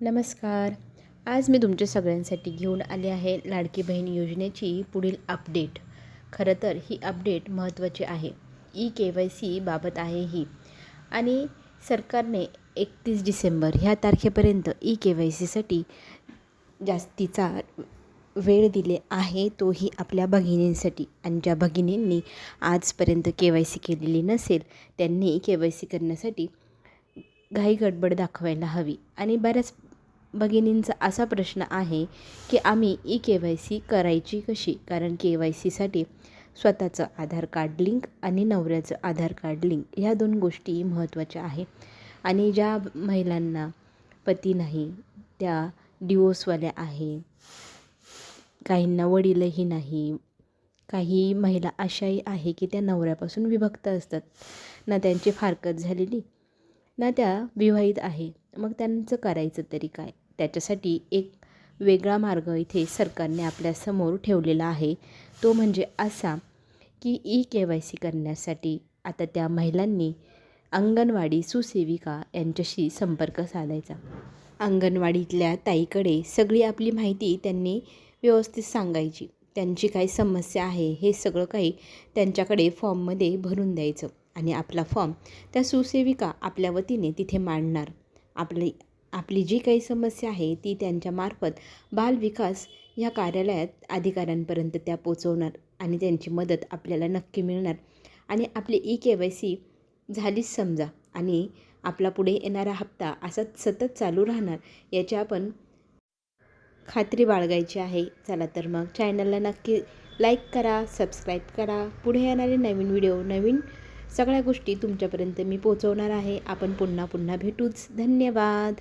नमस्कार. आज मी तुमच्या सगळ्यांसाठी घेऊन आले आहे लाडकी बहीण योजनेची पुढील अपडेट. खरं तर ही अपडेट महत्त्वाची आहे. ई के वाय सी बाबत आहे ही. आणि सरकारने एकतीस डिसेंबर ह्या तारखेपर्यंत ई के वाय सीसाठी जास्तीचा वेळ दिले आहे तोही आपल्या भगिनींसाठी. आणि ज्या भगिनींनी आजपर्यंत के वाय सी केलेली नसेल त्यांनी के वाय सी करण्यासाठी घाई गडबड दाखवायला हवी. आणि बऱ्याच भगिनींचा असा प्रश्न आहे की आम्ही ई के वाय सी करायची कशी? कारण के वाय सीसाठी स्वतःचं आधार कार्ड लिंक आणि नवऱ्याचं आधार कार्ड लिंक ह्या दोन गोष्टी महत्त्वाच्या आहे. आणि ज्या महिलांना पती नाही त्या डिवोर्सवाल्या आहे काहींना वडीलही नाही काही महिला अशाही आहे की त्या नवऱ्यापासून विभक्त असतात. ना त्यांची फारकत झालेली ना त्या विवाहित आहे. मग त्यांचं करायचं तरी काय? त्याच्यासाठी एक वेगळा मार्ग इथे सरकारने आपल्यासमोर ठेवलेला आहे. तो म्हणजे असा की ई के वाय सी करण्यासाठी आता त्या महिलांनी अंगणवाडी सुसेविका यांच्याशी संपर्क साधायचा. अंगणवाडीतल्या ताईकडे सगळी आपली माहिती त्यांनी व्यवस्थित सांगायची. त्यांची काय समस्या आहे हे सगळं काही त्यांच्याकडे फॉर्ममध्ये भरून द्यायचं आणि आपला फॉर्म त्या सुसेविका आपल्या वतीने तिथे मांडणार. आपली आपली जी काही समस्या आहे ती त्यांच्यामार्फत बालविकास या कार्यालयात अधिकाऱ्यांपर्यंत त्या पोचवणार आणि त्यांची मदत आपल्याला नक्की मिळणार. आणि आपली ई के वाय सी झालीच समजा आणि आपला पुढे येणारा हप्ता असाच सतत चालू राहणार याची आपण खात्री बाळगायची आहे. चला तर मग चॅनलला नक्की लाईक करा सबस्क्राईब करा. पुढे येणारे नवीन व्हिडिओ नवीन सगळ्या गोष्टी तुमच्यापर्यंत मी पोचवणार आहे. आपण पुन्हा पुन्हा भेटूच. धन्यवाद.